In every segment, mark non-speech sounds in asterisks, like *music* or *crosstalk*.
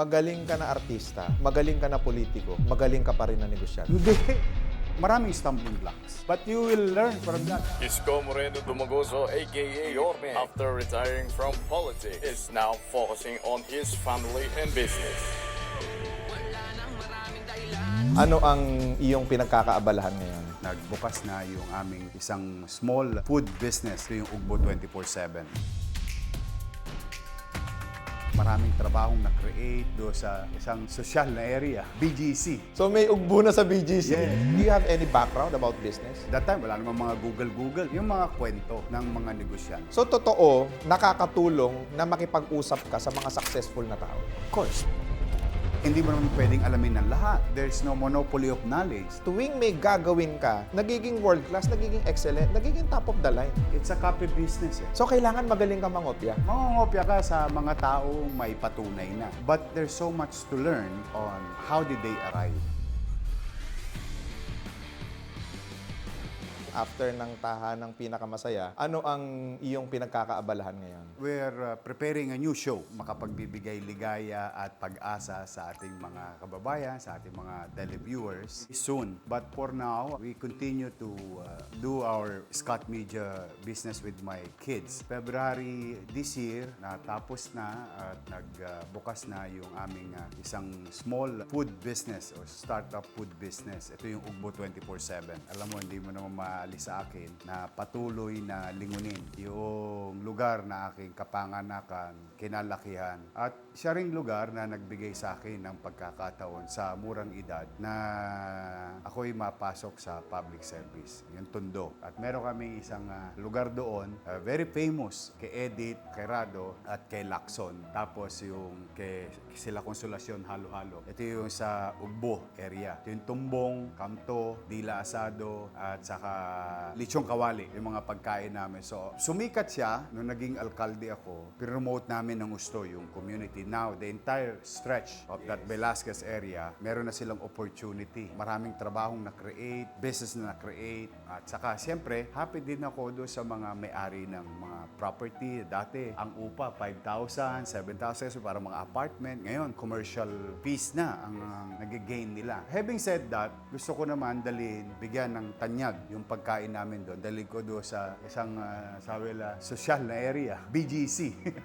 magaling ka na artista, magaling ka na politiko, magaling ka pa rin na negosyante. Hindi. Maraming stumbling blocks. But you will learn from that. Isko Moreno Dumagoso, aka Yorme, after retiring from politics, is now focusing on his family and business. Ano ang iyong pinagkakaabalahan ngayon? Nagbukas na yung aming isang small food business. Yung Ugbo 24-7. Maraming trabahong na-create do sa isang social na area, BGC. So may ugbo na sa BGC. Yes. Do you have any background about business? That time, wala namang mga Google-Google. Yung mga kwento ng mga negosyante. So totoo, nakakatulong na makipag-usap ka sa mga successful na tao. Of course, hindi mo naman pwedeng alamin ng lahat. There's no monopoly of knowledge. Tuwing may gagawin ka, nagiging world class, nagiging excellent, nagiging top of the line. It's a copy business eh. So kailangan magaling ka mangopya. Mangungopya ka sa mga tao may patunay na. But there's so much to learn on how did they arrive. After ng tahanang pinakamasaya, ano ang iyong pinagkakaabalahan ngayon? We're uh, preparing a new show, makapagbibigay ligaya at pag-asa sa ating mga kababayan, sa ating mga televiewers soon. But for now, we continue to uh, do our Scott Media business with my kids. February this year, natapos na at nagbukas na yung aming uh, isang small food business or startup food business. Ito yung Ugbo 24-7. Alam mo, hindi mo naman maalis sa akin na patuloy na lingunin yung lugar na aking kapanganakan, kinalakihan. At siya ring lugar na nagbigay sa akin ng pagkakataon sa murang edad na ako'y mapasok sa public service, yung Tondo. At meron kami isang ah, lugar doon, ah, very famous, kay Edith, kay Rado, at kay Lacson. Tapos yung kay sila Konsolasyon halo-halo. Ito yung sa Ugbo area. Ito yung Tumbong, Kamto, Dila Asado, at saka Lichong Kawali, yung mga pagkain namin. So, sumikat siya nung naging alkalde ako. Promote namin ng gusto yung community. Now, the entire stretch of that Velasquez area, meron na silang opportunity. Maraming trabahong na-create, business na na-create. At saka, siyempre, happy din ako doon sa mga may-ari ng mga property. Dati, ang upa, 5,000, 7,000 so para mga apartment. Ngayon, commercial fees na ang, ang nag-gain nila. Having said that, gusto ko naman dalhin, bigyan ng tanyag yung pagkain namin doon. Dalhin ko doon sa isang, uh, sabi la, social na area, *laughs* BGC.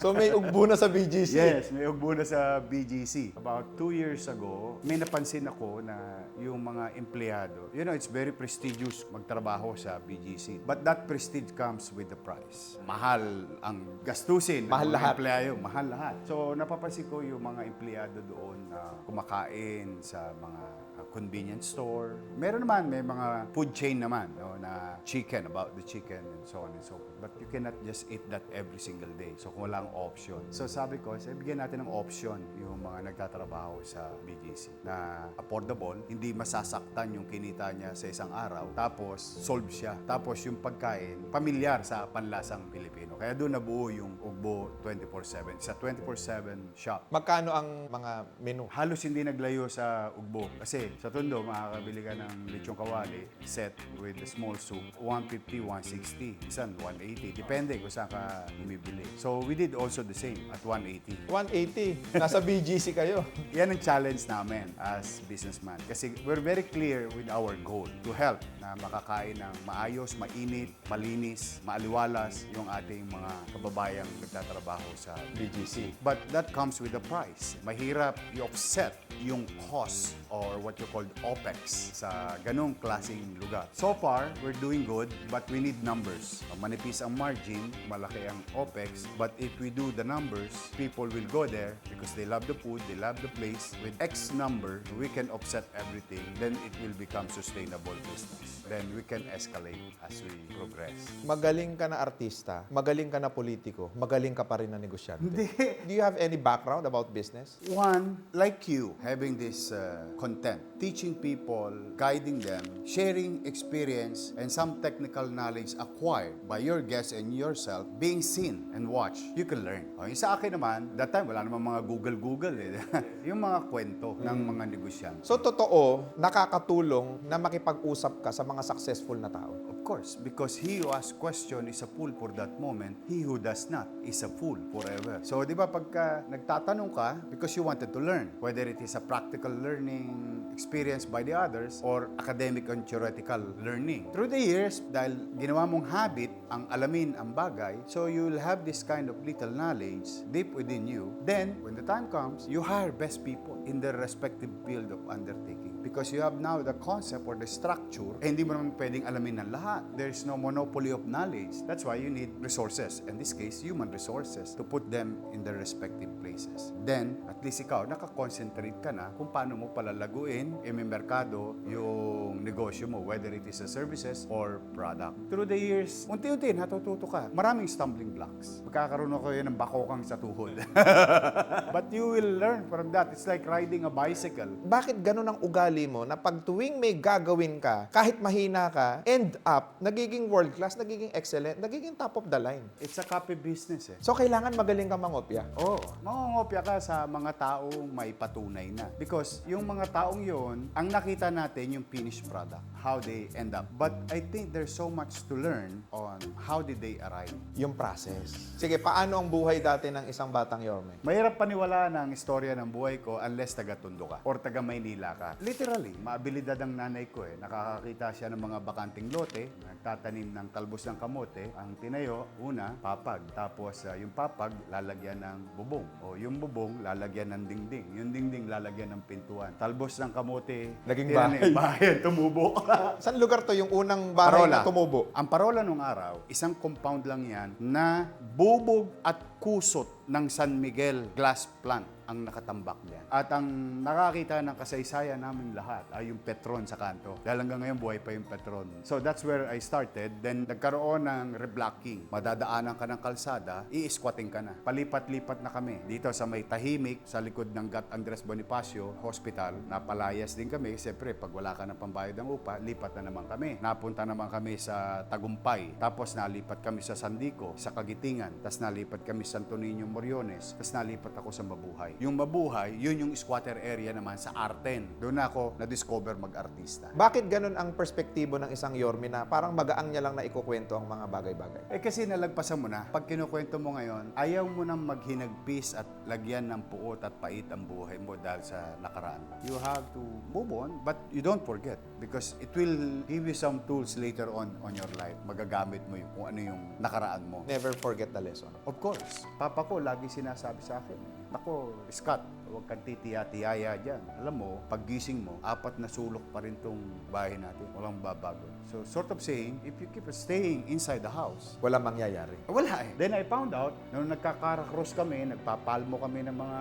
So may ugbo na sa BGC. Yes, may ugbo na sa BGC. About two years ago, may napansin ako na yung mga empleyado, you know, it's very prestigious magtrabaho sa BGC. But that prestige comes with the price. Mahal ang gastusin. Mahal lahat. empleyado. Mahal lahat. So, napapansin ko yung mga empleyado doon na kumakain sa mga convenience store. Meron naman, may mga food chain naman no, na chicken, about the chicken and so on and so forth. But you cannot just eat that every single day. So kung walang option. So sabi ko, sabi, bigyan natin ng option yung mga nagtatrabaho sa BGC na affordable, hindi masasaktan yung kinita niya sa isang araw. Tapos solve siya. Tapos yung pagkain, pamilyar sa panlasang Pilipino. Kaya doon nabuo yung Ugbo 24-7. Sa 24-7 shop. Magkano ang mga menu? Halos hindi naglayo sa ugbo. Kasi sa Tondo, makakabili ka ng lechong kawali set with a small soup. 150, 160. Isan, 180. Depende kung saan ka bumibili. So, we did also the same at 180. 180. Nasa BGC kayo. *laughs* Yan ang challenge namin as businessman. Kasi we're very clear with our goal to help na makakain ng maayos, mainit, malinis, maaliwalas yung ating mga kababayang nagtatrabaho sa BGC. But that comes with a price. Mahirap i-offset yung cost or what you call OPEX sa ganong klaseng lugar. So far, we're doing good, but we need numbers. Manipis ang margin, malaki ang OPEX, but if we do the numbers, people will go there because they love the food, they love the place. With X number, we can offset everything, then it will become sustainable business. Then we can escalate as we progress. Magaling ka na artista, magaling ka na politiko, magaling ka pa rin na negosyante. Hindi. Do you have any background about business? One, like you, having this uh, content, teaching people, guiding them, sharing experience and some technical knowledge acquired by your guests and yourself, being seen and watched, you can learn. O, yung sa akin naman, that time wala namang mga Google-Google eh. *laughs* yung mga kwento ng mga negosyante. So totoo, nakakatulong na makipag-usap ka sa mga successful na tao. Course, because he who asks question is a fool for that moment. He who does not is a fool forever. So, di ba, pagka nagtatanong ka, because you wanted to learn, whether it is a practical learning experience by the others or academic and theoretical learning. Through the years, dahil ginawa mong habit ang alamin ang bagay, so you'll have this kind of little knowledge deep within you. Then, when the time comes, you hire best people in their respective field of undertaking because you have now the concept or the structure eh, hindi mo naman pwedeng alamin ng lahat. There's no monopoly of knowledge. That's why you need resources. In this case, human resources to put them in their respective places. Then, at least ikaw, nakakonsentrate ka na kung paano mo palalaguin eh, may merkado yung negosyo mo, whether it is a services or product. Through the years, unti-unti natututo ka. Maraming stumbling blocks. Magkakaroon ako yun ng bakokang sa tuhod. *laughs* But you will learn from that. It's like riding a bicycle. Bakit ganun ang ugali mo na pag tuwing may gagawin ka, kahit mahina ka, end up, nagiging world class, nagiging excellent, nagiging top of the line. It's a copy business eh. So, kailangan magaling ka mangopya. Oo. Mangungopya ka sa mga taong may patunay na. Because yung mga taong yon, ang nakita natin yung finished product, how they end up. But I think there's so much to learn on how did they arrive. Yung process. Sige, paano ang buhay dati ng isang batang Yorme? Mahirap paniwala ng istorya ng buhay ko unless taga-Tondo ka or taga-Maynila ka. Literally, maabilidad ang nanay ko eh. Nakakakita siya ng mga bakanting lote, nagtatanim ng talbos ng kamote. Ang tinayo, una, papag. Tapos ah, yung papag, lalagyan ng bubong. O yung bubong, lalagyan ng dingding. Yung dingding, lalagyan ng pintuan. Talbos ng kamote, Naging bahay. bahay *laughs* tumubo. *laughs* Saan lugar to yung unang bahay na tumubo? Ang parola nung araw, isang compound lang yan na bubog at kusot ng San Miguel glass plant ang nakatambak niyan. At ang nakakita ng kasaysayan namin lahat ay yung Petron sa kanto. Dahil hanggang ngayon buhay pa yung Petron. So that's where I started. Then nagkaroon ng reblocking. Madadaanan ka ng kalsada, i-squatting ka na. Palipat-lipat na kami. Dito sa may tahimik, sa likod ng Gat Andres Bonifacio Hospital, napalayas din kami. Siyempre, pag wala ka ng pambayad ng upa, lipat na naman kami. Napunta naman kami sa Tagumpay. Tapos nalipat kami sa Sandico, sa Kagitingan. Tapos nalipat kami sa Santo Niño Moriones. Tapos nalipat ako sa Mabuhay. Yung Mabuhay, yun yung squatter area naman sa Arten. Doon ako na-discover mag-artista. Bakit ganun ang perspektibo ng isang Yorme na parang magaang niya lang na ikukwento ang mga bagay-bagay? Eh kasi nalagpasan mo na. Pag kinukwento mo ngayon, ayaw mo nang maghinagpis at lagyan ng puot at pait ang buhay mo dahil sa nakaraan. You have to move on, but you don't forget because it will give you some tools later on on your life. Magagamit mo yung kung ano yung nakaraan mo. Never forget the lesson. Of course, papa ko lagi sinasabi sa akin, Ako, Scott, huwag kang titiya-tiyaya dyan. Alam mo, paggising mo, apat na sulok pa rin tong bahay natin. Walang babago. So, sort of saying, if you keep staying inside the house, Walang mangyayari. wala eh. Then I found out, nung nagkakarakross kami, nagpapalmo kami ng mga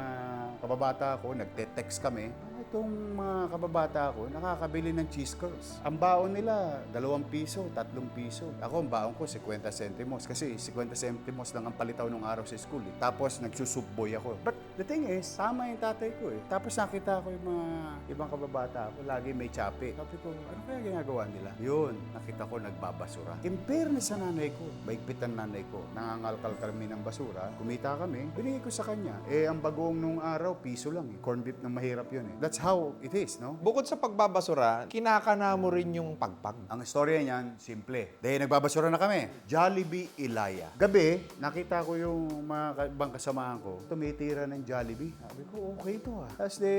kababata ko, nagte-text kami, "Ah, itong mga kababata ko, nakakabili ng cheese curls. Ang baon nila, dalawang piso, tatlong piso. Ako, ang baon ko, 50 centimos. Kasi 50 centimos lang ang palitaw nung araw sa school. Eh. Tapos, nagsusubboy ako. But the thing is, tama yung tatay ko eh. Tapos nakita ko yung mga ibang kababata ko, lagi may chape. Sabi ko, ano kaya ginagawa nila? Yun, nakita ko nagbabasura. In fairness sa nanay ko, baigpit ang nanay ko, nangangalkal kami ng basura, kumita kami, binigay ko sa kanya. Eh, ang bagoong nung araw, piso lang eh. Corn beef na mahirap yun eh. That's how it is, no? Bukod sa pagbabasura, kinakana mo rin yung pagpag. Ang istorya niyan, simple. Dahil nagbabasura na kami. Jollibee Ilaya. Gabi, nakita ko yung mga ibang kasamahan ko, tumitira ng Jollibee. Sabi ko, okay ito ah. Tapos de,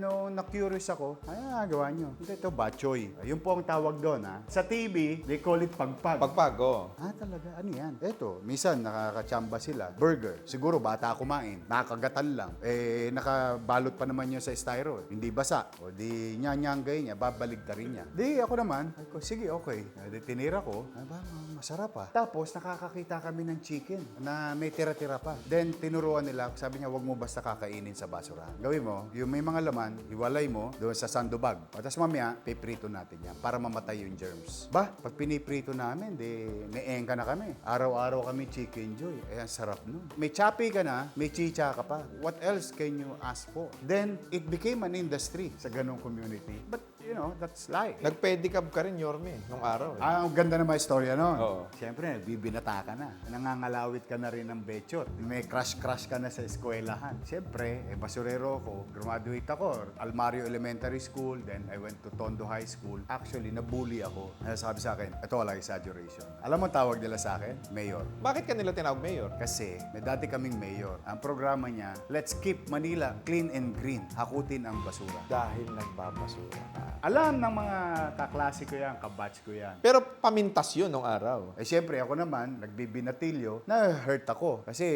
no, na-curious ako, ay, ah, gawa nyo. Hindi, ito, bachoy. Yun po ang tawag doon ha. Sa TV, they call it pagpag. Pagpag, oh. Ah, talaga? Ano yan? Eto, minsan nakakachamba sila. Burger. Siguro bata kumain. Nakakagatan lang. Eh, nakabalot pa naman yun sa styro. Hindi basa. O di nyanyanggay niya, babalik ta rin niya. Di ako naman, ay ko, sige, okay. Eh, Di tinira ko, ay ba, masarap ah. Tapos nakakakita kami ng chicken na may tira-tira pa. Then tinuruan nila, sabi niya, wag mo basta kakainin sa basura. Gawin mo, yung may mga laman, hiwalay mo doon sa sandubag. O, Tapos mamaya, piprito natin yan para mamatay yung germs. Ba, pag piniprito namin, di neengka na kami. Araw-araw kami chicken joy. Eh, ang sarap nun. May chapi ka na, may chicha ka pa. What else can you ask for? Then, it became an industry sa ganong community. But you know, that's life. Nag-pedicab ka rin, Yorme, nung araw. Eh. Ah, ang ganda na may istorya no? Oo. Siyempre, bibinata ka na. Nangangalawit ka na rin ng bechot. May crush-crush ka na sa eskwelahan. Siyempre, eh, basurero ako. Graduate ako. Almario Elementary School. Then, I went to Tondo High School. Actually, nabully ako. Sabi sa akin, ito wala exaggeration. Alam mo tawag nila sa akin? Mayor. Bakit ka nila tinawag mayor? Kasi may dati kaming mayor. Ang programa niya, Let's Keep Manila Clean and Green. Hakutin ang basura. Dahil nagbabasura. Alam ng mga kaklase ko yan, kabatch ko yan. Pero pamintas yun nung araw. Eh siyempre ako naman, nagbibinatilyo, na-hurt ako. Kasi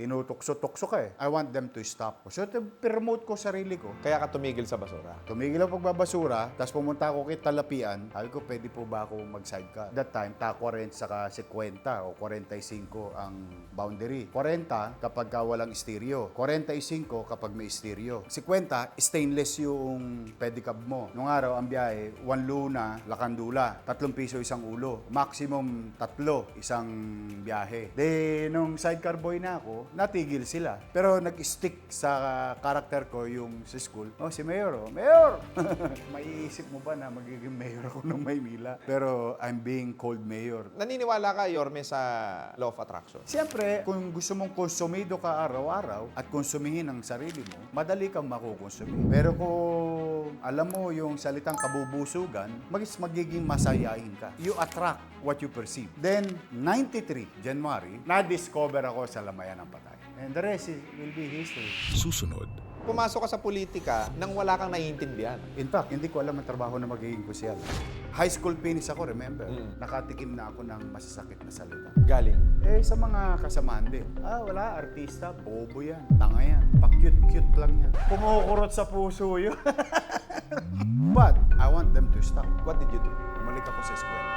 tinutukso-tukso ka eh. I want them to stop. So, promote ko sarili ko. Kaya ka tumigil sa basura. Tumigil ako pagbabasura, tapos pumunta ako kay Talapian. Sabi ko, pwede po ba ako mag-sidecar? That time, ta 40 saka 50 o 45 ang boundary. 40 kapag ka walang stereo. 45 kapag may stereo. 50, stainless yung pedicab mo. Nung araw, ang biyahe, 1 luna, lakandula. 3 piso isang ulo. Maximum tatlo isang biyahe. De, nung sidecar boy na ako, natigil sila. Pero nag-stick sa karakter ko yung sa school. Oh, si Mayor, oh. Mayor! *laughs* Maiisip mo ba na magiging mayor ako ng Maynila? Pero I'm being called mayor. Naniniwala ka, Yorme, sa law of attraction? Siyempre, kung gusto mong konsumido ka araw-araw at konsumihin ang sarili mo, madali kang makukonsumi. Pero kung alam mo yung salitang kabubusugan, magis magiging masayahin ka. You attract what you perceive. Then, 93, January, na-discover ako sa Lamayan ng Patay. And the rest is- will be history. Susunod, Pumasok ka sa politika nang wala kang naiintindihan. In fact, hindi ko alam ang trabaho na magiging kusyal. High school finish ako, remember? Nakatikim na ako ng masasakit na salita. Galing. Eh, sa mga kasamaan din. Ah, wala, artista, bobo yan. Tanga yan. Pa-cute-cute lang yan. Kumukurot sa puso yun. *laughs* *laughs* But, I want them to stop. What did you do? Bumalik ako sa eskwela.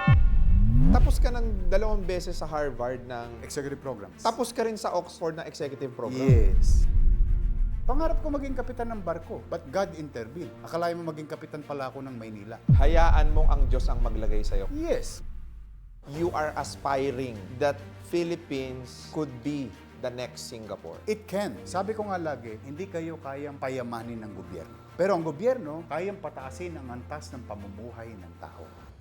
Tapos ka ng dalawang beses sa Harvard ng... Executive programs. Tapos ka rin sa Oxford na executive program. Yes. Pangarap ko maging kapitan ng barko, but God intervened. Akalain mo maging kapitan pala ako ng Maynila. Hayaan mong ang Diyos ang maglagay sa'yo. Yes. You are aspiring that Philippines could be the next Singapore. It can. Sabi ko nga lagi, hindi kayo kayang payamanin ng gobyerno. Pero ang gobyerno, kayang pataasin ang antas ng pamumuhay ng tao.